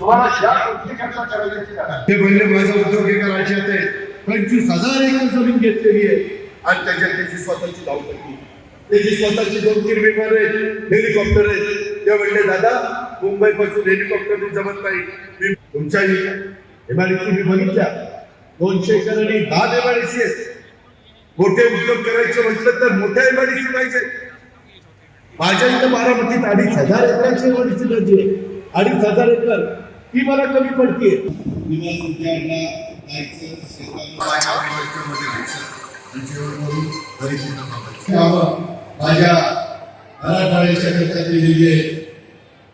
तुम्हाला ज्या गोष्टी करता करायचे ते म्हणले माझा उद्योग हे करायचे ते पंचवीस हजार एकर जमीन घेतलेली आहे. आणि त्याच्यात त्याची स्वतःची धावपट्टी. त्याची स्वतःची दोन तीन विमान आहेत हेलिकॉप्टर आहेत. ते म्हणले दादा मुंबई पासून हेलिकॉप्टर जमत नाही. मी तुमच्या इमारती मी बघितल्या दोनशे एकर आणि दहा इमारती आहेत. मोठे उद्योग करायचे म्हटलं तर मोठ्या इमारती पाहिजे. माझ्या इथं बारामतीत अडीच हजार एकराची इमारती नदी आहे. अडीच हजार एकर. ती मला कमी पडते माझ्या मराठवाड्याच्या करता दिलेली आहे.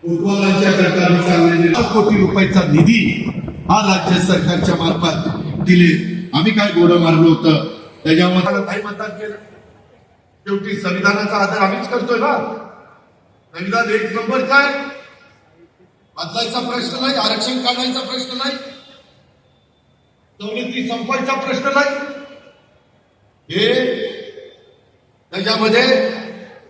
उद्योगांच्या करता मी सांगलेले लाख कोटी रुपयाचा निधी हा राज्य सरकारच्या मार्फत दिले. आम्ही काय गोडं मारलं होतं? त्याच्यावर काही मतदान केलं शेवटी संविधानाचा आदर आम्हीच करतोय ना. संविधान एक नंबरचा आहे. बदलायचा प्रश्न नाही आरक्षण काढायचा प्रश्न नाही सवलती संपायचा प्रश्न नाही. हे त्याच्यामध्ये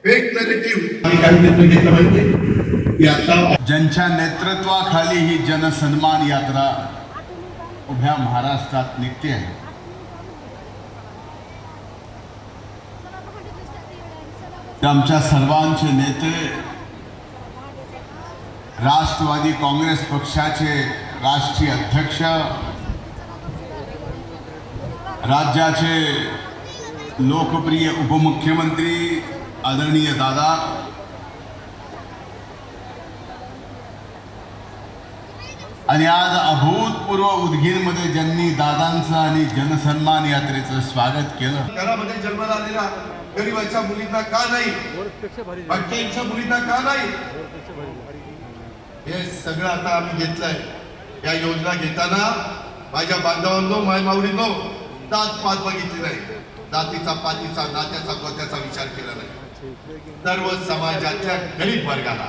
फेक नरेटिव्ह आणि काही निर्णय घेतला पाहिजे आता ज्यांच्या नेतृत्वाखाली ही जनसन्मान यात्रा उभ्या महाराष्ट्रात निघते आहे. ते आमच्या सर्वांचे नेते राष्ट्रवादी काँग्रेस पक्षाचे राष्ट्रीय अध्यक्ष राज्याचे लोकप्रिय उपमुख्यमंत्री आदरणीय दादा आणि आज अभूतपूर्व उदगीरमध्ये ज्यांनी दादांचं आणि जनसन्मान यात्रेचं स्वागत केलं. घरामध्ये जन्माला आलेल्या गरीबाच्या मुलींना का नाही? मुलींना का नाही? हे सगळं आता आम्ही घेतलंय. या योजना घेताना माझ्या बांधवांनो माय माऊलींनो जात पात बघितली नाही. जातीचा पातीचा नात्याचा गोत्याचा विचार केला नाही. सर्व समाजाच्या गरीब वर्गाला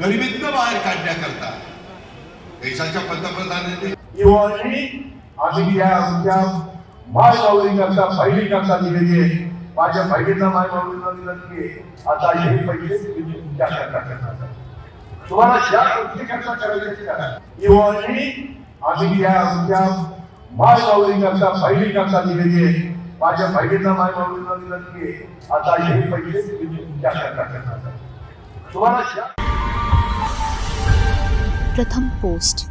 गरिबीतनं बाहेर काढण्याकरता देशाच्या पंतप्रधानांनी युवानी आम्ही या आमच्या माय माऊली करता पहिली करता दिलेली आहे. माझ्या बहिणींना माय माऊलीला विनंती आहे. आता हे पैसे करता करणार तुम्हाला ज्या गोष्टी करता करायचे करा युवानी आम्ही या आमच्या माय माऊली करता दिलेली आहे. माझ्या बहिणींना माय माऊलीला विनंती आहे. आता हे पैसे तुम्ही करणार तुम्हाला ज्या प्रथम पोस्ट.